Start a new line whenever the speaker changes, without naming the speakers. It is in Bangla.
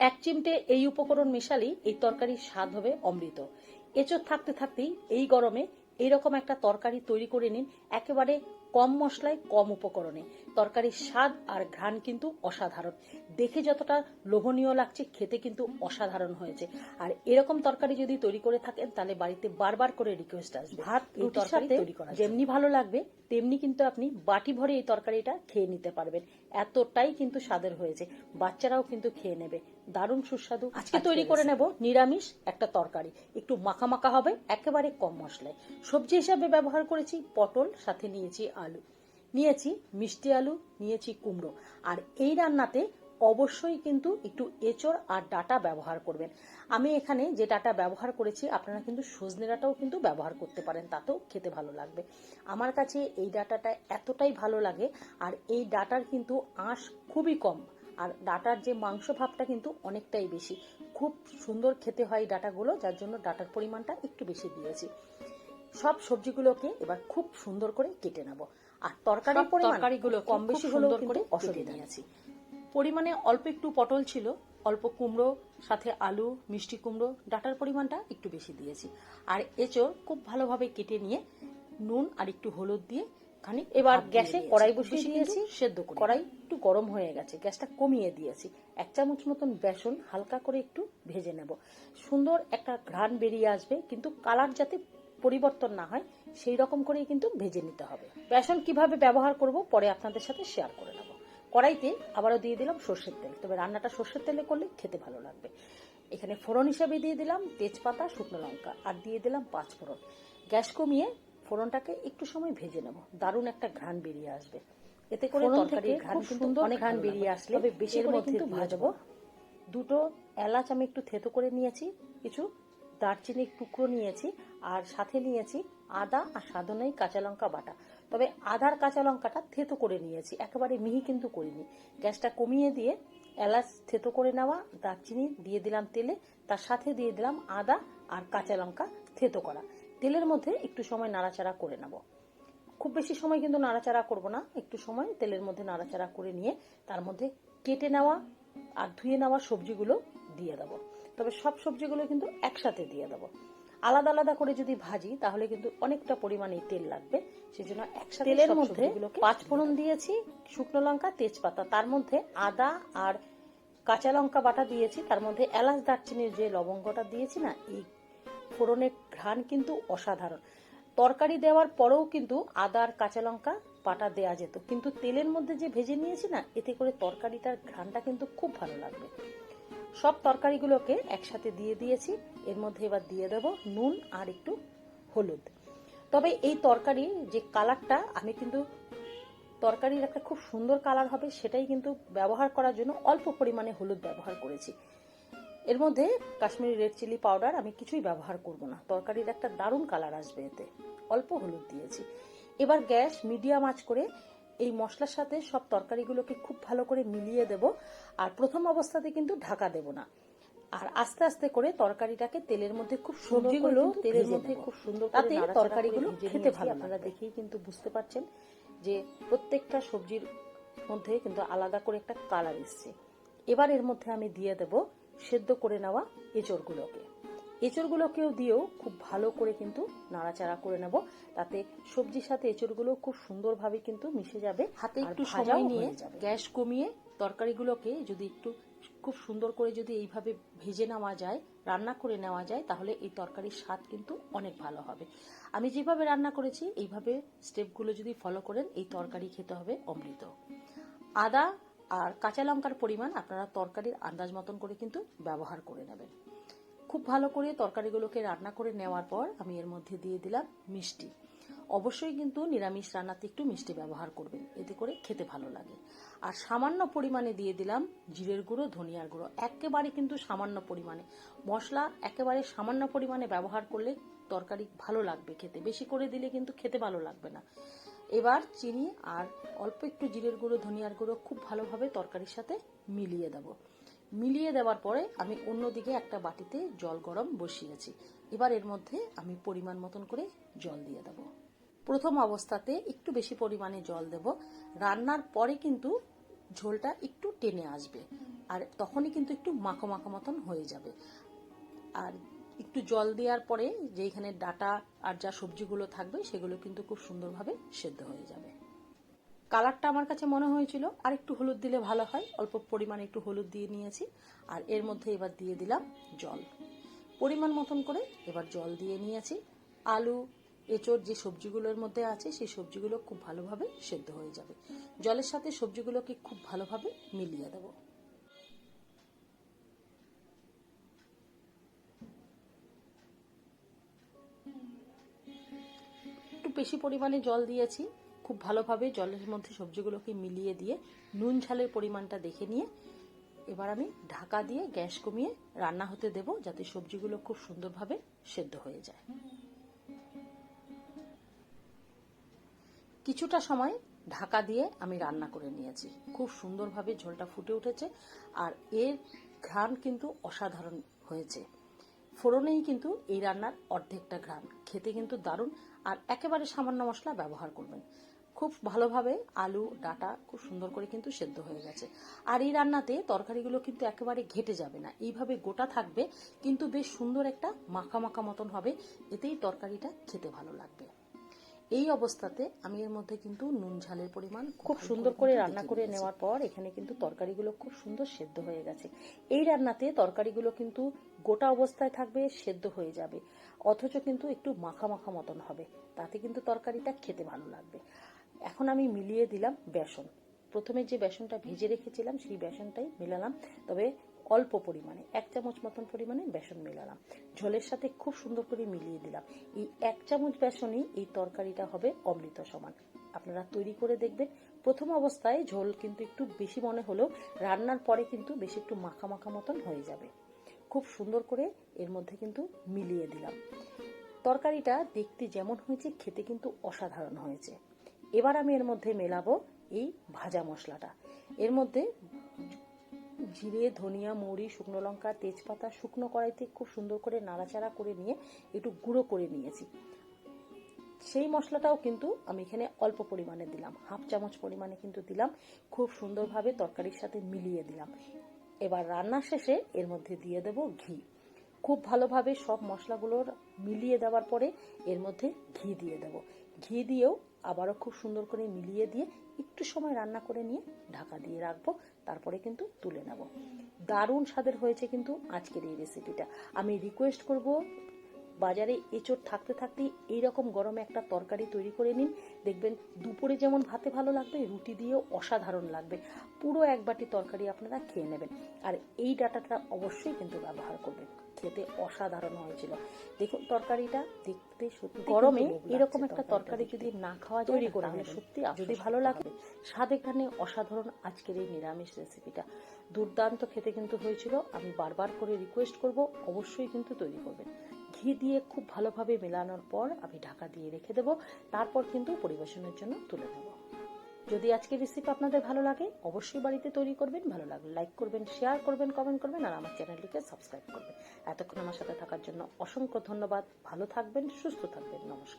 এক চিমটে এই উপকরণ মেশালেই এই তরকারির স্বাদ হবে অমৃত। এচোর থাকতে থাকতেই এই গরমে এইরকম একটা তরকারি তৈরি করে নিন একেবারে কম মশলায় কম উপকরণে। তরকারির স্বাদ আর ঘ্রাণ কিন্তু অসাধারণ। দেখে যতটা লোভনীয় লাগছে খেতে কিন্তু অসাধারণ হয়েছে। আর এরকম তরকারি যদি তৈরি করে থাকেন তাহলে বাড়িতে বারবার করে রিকোয়েস্ট আসবে। ভাত এই তরকারি তৈরি করা যেমনি ভালো লাগবে তেমনি কিন্তু আপনি বাটি ভরে এই তরকারিটা খেয়ে নিতে পারবেন। এতটাই কিন্তু স্বাদের হয়েছে। বাচ্চারাও কিন্তু খেয়ে নেবে। দারুণ সুস্বাদু। আজকে তৈরি করে নেব নিরামিষ একটা তরকারি। একটু মাখা মাখা হবে একেবারে কম মশলায়। সবজি হিসাবে ব্যবহার করেছি পটল সাথে নিয়েছি আলু। নিয়েছি মিষ্টি আলু নিয়েছি কুমড়ো। আর এই রান্নাতে অবশ্যই কিন্তু একটু এঁচড় আর ডাটা ব্যবহার করবেন। আমি এখানে যে ডাটা ব্যবহার করেছি আপনারা কিন্তু সজনে ডাটাও কিন্তু ব্যবহার করতে পারেন তাতেও খেতে ভালো লাগবে। আমার কাছে এই ডাটাটা এতটাই ভালো লাগে আর এই ডাটার কিন্তু আঁশ খুবই কম। আর ডাটার যে মাংস ভাবটা কিন্তু অনেকটাই বেশি। খুব সুন্দর খেতে হয় ডাটাগুলো যার জন্য ডাটার পরিমাণটা একটু বেশি দিয়েছি। সব সবজিগুলোকে এবার খুব সুন্দর করে কেটে নেব। আর তরকারির পরিমাণ
তরকারিগুলো
কম বেশি হলেও
সুন্দর
কিন্তু
করে
অসুবিধা আছে পরিমাণে অল্প একটু পটল ছিল অল্প কুমড়ো সাথে আলু মিষ্টি কুমড়ো ডাটার পরিমাণটা একটু বেশি দিয়েছি। আর এঁচড় খুব ভালোভাবে কেটে নিয়ে নুন আর একটু হলুদ দিয়ে খানিক এবার গ্যাসে কড়াই বসিয়ে দিয়েছি। সেদ্ধ করে কড়াই একটু গরম হয়ে গেছে গ্যাসটা কমিয়ে দিয়েছি। এক চামচ মতন বেসন হালকা করে একটু ভেজে নেব। সুন্দর একটা ঘ্রাণ বেরিয়ে আসবে কিন্তু কালার যাতে পরিবর্তন না হয় সেই রকম করেই কিন্তু ভেজে নিতে হবে। বেসন কীভাবে ব্যবহার করব পরে আপনাদের সাথে শেয়ার করে নেব। কড়াইতে আবারও দিয়ে দিলাম সর্ষের তেল। তবে রান্নাটা সর্ষের তেলে করলে খেতে ভালো লাগবে। এখানে ফোড়ন হিসাবে দিয়ে দিলাম তেজপাতা শুকনো লঙ্কা আর দিয়ে দিলাম পাঁচ ফোড়ন গ্যাস কমিয়ে ফোড়নটাকে একটু সময় ভেজে নেব। দারুণ একটা ঘ্রাণ বেরিয়ে আসবে। এতে করে তরকারির ঘ্রাণ কিন্তু
সুন্দর
অনেক ঘ্রাণ বেরিয়ে। আসলে
তবে বেশি করে
মধ্যে
কিন্তু ভাজবো।
দুটো এলাচ আমি একটু থেতো করে নিয়েছি কিছু দারচিনির টুকরো নিয়েছি আর সাথে নিয়েছি আদা আর সাধনাই কাঁচা লঙ্কা বাটা। তবে আদার কাঁচা লঙ্কাটা থেতো করে নিয়েছি একেবারে মিহি কিন্তু করিনি। গ্যাসটা কমিয়ে দিয়ে এলাচ থেতো করে নেওয়া দারচিনি দিয়ে দিলাম তেলে তার সাথে দিয়ে দিলাম আদা আর কাঁচা লঙ্কা থেতো করা। তেলের মধ্যে একটু সময় নাড়াচাড়া করে নেব। খুব বেশি সময় কিন্তু নাড়াচাড়া করব না একটু সময় তেলের মধ্যে নাড়াচাড়া করে নিয়ে তার মধ্যে কেটে নেওয়া আর ধুয়ে নেওয়া সবজিগুলো দিয়ে দেবো। তবে সব সবজিগুলো কিন্তু একসাথে দিয়ে দেবো। আলাদা আলাদা করে যদি ভাজি তাহলে কিন্তু অনেকটা পরিমাণে তেল লাগবে। সেজন্য একসাথে তেলের মধ্যে পাঁচ ফোড়ন দিয়েছি শুকনো লঙ্কা তেজপাতা তার মধ্যে আদা আর কাঁচা লঙ্কা বাটা দিয়েছি। তার মধ্যে এলাচ দারচিনির যে লবঙ্গটা দিয়েছি না এই ফোড়নের ঘ্রাণ কিন্তু অসাধারণ। তরকারি দেওয়ার পরেও কিন্তু আদা আর কাঁচা লঙ্কা পাটা দেওয়া যেত। কিন্তু তেলের মধ্যে যে ভেজে নিয়েছি না, এতে করে তরকারিটার ঘ্রাণটা কিন্তু খুব ভালো লাগবে। সব তরকারিগুলোকে একসাথে দিয়ে দিয়েছি। এর মধ্যে এবার দিয়ে দেব নুন আর একটু হলুদ। তবে এই তরকারির যে কালারটা, আমি কিন্তু তরকারির একটা খুব সুন্দর কালার হবে, সেটাই কিন্তু ব্যবহার করার জন্য অল্প পরিমাণে হলুদ ব্যবহার করেছি। এর মধ্যে কাশ্মীরি রেড চিলি পাউডার আমি কিছুই ব্যবহার করব না। তরকারির একটা দারুণ কালার আসবে এতে। অল্প হলুদ দিয়েছি। এবার গ্যাস মিডিয়াম আঁচ করে এই মশলার সাথে সব তরকারিগুলোকে খুব ভালো করে মিলিয়ে দেব আর প্রথম অবস্থাতে কিন্তু ঢাকা দেব না। আর আস্তে আস্তে করে তরকারিটাকে তেলের মধ্যে খুব সবজিগুলো তেলের মধ্যে খুব সুন্দর তাতে তরকারিগুলো খেতে ভালো আপনারা দেখেই কিন্তু বুঝতে পারছেন যে প্রত্যেকটা সবজির মধ্যে কিন্তু আলাদা করে একটা কালার এসছে। এবার এর মধ্যে আমি দিয়ে দেব সেদ্ধ করে নেওয়া এঁচড়গুলোকে। এঁচড়গুলোকেও দিয়েও খুব ভালো করে কিন্তু নাড়াচাড়া করে নেব। তাতে সবজির সাথে এঁচড়গুলো খুব সুন্দরভাবে কিন্তু মিশে যাবে হাতে একটু সময় নিয়ে গ্যাস কমিয়ে তরকারিগুলোকে যদি একটু খুব সুন্দর করে যদি এইভাবে ভেজে নেওয়া যায় রান্না করে নেওয়া যায় তাহলে এই তরকারির স্বাদ কিন্তু অনেক ভালো হবে। আমি যেভাবে রান্না করেছি এইভাবে স্টেপগুলো যদি ফলো করেন এই তরকারি খেতে হবে অমৃত। আদা আর কাঁচা লঙ্কার পরিমাণ আপনারা তরকারির আন্দাজ মতন করে কিন্তু ব্যবহার করে নেবেন। খুব ভালো করে তরকারিগুলোকে রান্না করে নেওয়ার পর আমি এর মধ্যে দিয়ে দিলাম মিষ্টি। অবশ্যই কিন্তু নিরামিষ রান্নাতে একটু মিষ্টি ব্যবহার করবেন, এতে করে খেতে ভালো লাগে। আর সামান্য পরিমাণে দিয়ে দিলাম জিরের গুঁড়ো, ধনিয়ার গুঁড়ো। একেবারে কিন্তু সামান্য পরিমাণে। মশলা একেবারে সামান্য পরিমাণে ব্যবহার করলে তরকারি ভালো লাগবে খেতে। বেশি করে দিলে কিন্তু খেতে ভালো লাগবে না। এবার চিনি আর অল্প একটু জিরের গুঁড়ো, ধনিয়ার গুঁড়ো খুব ভালোভাবে তরকারির সাথে মিলিয়ে দেবো। মিলিয়ে দেওয়ার পরে আমি অন্যদিকে একটা বাটিতে জল গরম বসিয়েছি। এবার এর মধ্যে আমি পরিমাণ মতন করে জল দিয়ে দেবো। প্রথম অবস্থাতে একটু বেশি পরিমাণে জল দেব। রান্নার পরে কিন্তু ঝোলটা একটু টেনে আসবে আর তখনই কিন্তু একটু মাখো মাখো মতন হয়ে যাবে। আর একটু জল দেওয়ার পরে যেখানে ডাটা আর যা সবজিগুলো থাকবে, সেগুলো কিন্তু খুব সুন্দরভাবে সেদ্ধ হয়ে যাবে। কালারটা আমার কাছে মনে হয়েছিল, আর একটু হলুদ দিলে ভালো হয়। অল্প পরিমাণে একটু হলুদ দিয়ে নিয়েছি, আর এর মধ্যে এবার দিয়ে দিলাম জল। পরিমাণ মতন করে এবার জল দিয়ে নিয়েছি। আলু, এঁচোড় যে সবজিগুলোর মধ্যে আছে, সেই সবজিগুলো খুব ভালোভাবে সেদ্ধ হয়ে যাবে। জলের সাথে সবজিগুলোকে খুব ভালোভাবে মিলিয়ে দেবো। একটু বেশি পরিমাণে জল দিয়েছি। খুব ভালোভাবে জলের মধ্যে সবজিগুলোকে মিলিয়ে দিয়ে নুন ঝালের পরিমাণটা দেখে নিয়ে এবার আমি ঢাকা দিয়ে গ্যাস কমিয়ে রান্না হতে দেব যাতে সবজিগুলো খুব সুন্দরভাবে সেদ্ধ হয়ে যায়। কিছুটা সময় ঢাকা দিয়ে আমি রান্না করে নিয়েছি। খুব সুন্দরভাবে ঝোলটা ফুটে উঠেছে আর এর ঘ্রাণ কিন্তু অসাধারণ হয়েছে। ফোড়নেই কিন্তু এই রান্নার অর্ধেকটা ঘ্রাণ। খেতে কিন্তু দারুণ আর একেবারে সামান্য মশলা ব্যবহার করবেন। খুব ভালোভাবে আলু, ডাটা খুব সুন্দর করে কিন্তু সেদ্ধ হয়ে গেছে। আর এই রান্নাতে তরকারিগুলো কিন্তু একেবারে ঘেটে যাবে না। এইভাবে গোটা থাকবে, কিন্তু বেশ সুন্দর একটা মাখা মাখা মতন হবে। এতেই তরকারিটা খেতে ভালো লাগবে। এই অবস্থাতে আমি এর মধ্যে কিন্তু নুন ঝালের পরিমাণ খুব সুন্দর করে রান্না করে নেওয়ার পর এখানে কিন্তু তরকারিগুলো খুব সুন্দর সেদ্ধ হয়ে গেছে। এই রান্নাতে তরকারিগুলো কিন্তু গোটা অবস্থায় থাকবে সেদ্ধ হয়ে যাবে। অথচ কিন্তু একটু মাখা মাখা মতন হবে। তাতে কিন্তু তরকারিটা খেতে ভালো লাগবে। এখন আমি মিলিয়ে দিলাম বেসন। প্রথমে যে বেসনটা ভেজে রেখেছিলাম সেই বেসনটাই মেলালাম। তবে অল্প পরিমাণে, এক চামচ মতন পরিমাণে বেসন মেলালাম। ঝোলের সাথে খুব সুন্দর করে মিলিয়ে দিলাম। এই এক চামচ বেসনই এই তরকারিটা হবে অমৃত সমান। আপনারা তৈরি করে দেখবেন। প্রথম অবস্থায় ঝোল কিন্তু একটু বেশি মনে হলেও রান্নার পরে কিন্তু বেশি একটু মাখা মাখা মতন হয়ে যাবে। খুব সুন্দর করে এর মধ্যে কিন্তু মিলিয়ে দিলাম। তরকারিটা দেখতে যেমন হয়েছে, খেতে কিন্তু অসাধারণ হয়েছে। এবার আমি এর মধ্যে মেলাবো এই ভাজা মশলাটা। এর মধ্যে জিরে, ধনিয়া, মৌরি, শুকনো লঙ্কা, তেজপাতা, শুকনো কড়াইতে খুব সুন্দর করে নাড়াচাড়া করে নিয়ে একটু গুঁড়ো করে নিয়েছি। সেই মশলাটাও কিন্তু আমি এখানে অল্প পরিমাণে দিলাম। হাফ চামচ পরিমাণে কিন্তু দিলাম। খুব সুন্দরভাবে তরকারির সাথে মিলিয়ে দিলাম। এবার রান্না শেষে এর মধ্যে দিয়ে দেব ঘি। খুব ভালোভাবে সব মশলাগুলোর মিলিয়ে দেওয়ার পরে এর মধ্যে ঘি দিয়ে দেব। ঘি দিয়েও আবারও খুব সুন্দর করে মিলিয়ে দিয়ে একটু সময় রান্না করে নিয়ে ঢাকা দিয়ে রাখব, তারপরে কিন্তু তুলে নেব। দারুণ স্বাদের হয়েছে কিন্তু আজকের এই রেসিপিটা আমি রিকোয়েস্ট করব বাজারে এঁচড় থাকতে থাকতেই এইরকম গরমে একটা তরকারি তৈরি করে নিন। দেখবেন দুপুরে যেমন ভাতে ভালো লাগবে রুটি দিয়েও অসাধারণ লাগবে। পুরো এক বাটি তরকারি আপনারা খেয়ে নেবেন। আর এই ডাটাটা অবশ্যই কিন্তু ব্যবহার করবেন। খেতে অসাধারণ হয়েছিল। দেখুন তরকারিটা দেখতে সত্যি গরমে এরকম একটা তরকারি যদি না খাওয়া যায় তৈরি করে সত্যি যদি ভালো লাগবে স্বাদ এখানে অসাধারণ আজকের এই নিরামিষ রেসিপিটা দুর্দান্ত খেতে কিন্তু হয়েছিল। আমি বারবার করে রিকোয়েস্ট করব অবশ্যই কিন্তু তৈরি করবেন। ঘি দিয়ে খুব ভালোভাবে মেলানোর পর আমি ঢাকা দিয়ে রেখে দেব। তারপর কিন্তু পরিবেশনের জন্য তুলে নেব। যদি আজকের রেসিপি আপনাদের ভালো লাগে, অবশ্যই বাড়িতে তৈরি করবেন। ভালো লাগলে লাইক করবেন শেয়ার করবেন কমেন্ট করবেন, আর আমার চ্যানেলটিকে সাবস্ক্রাইব করবেন। এতক্ষণ আমার সাথে থাকার জন্য অসংখ্য ধন্যবাদ। ভালো থাকবেন, সুস্থ থাকবেন। নমস্কার।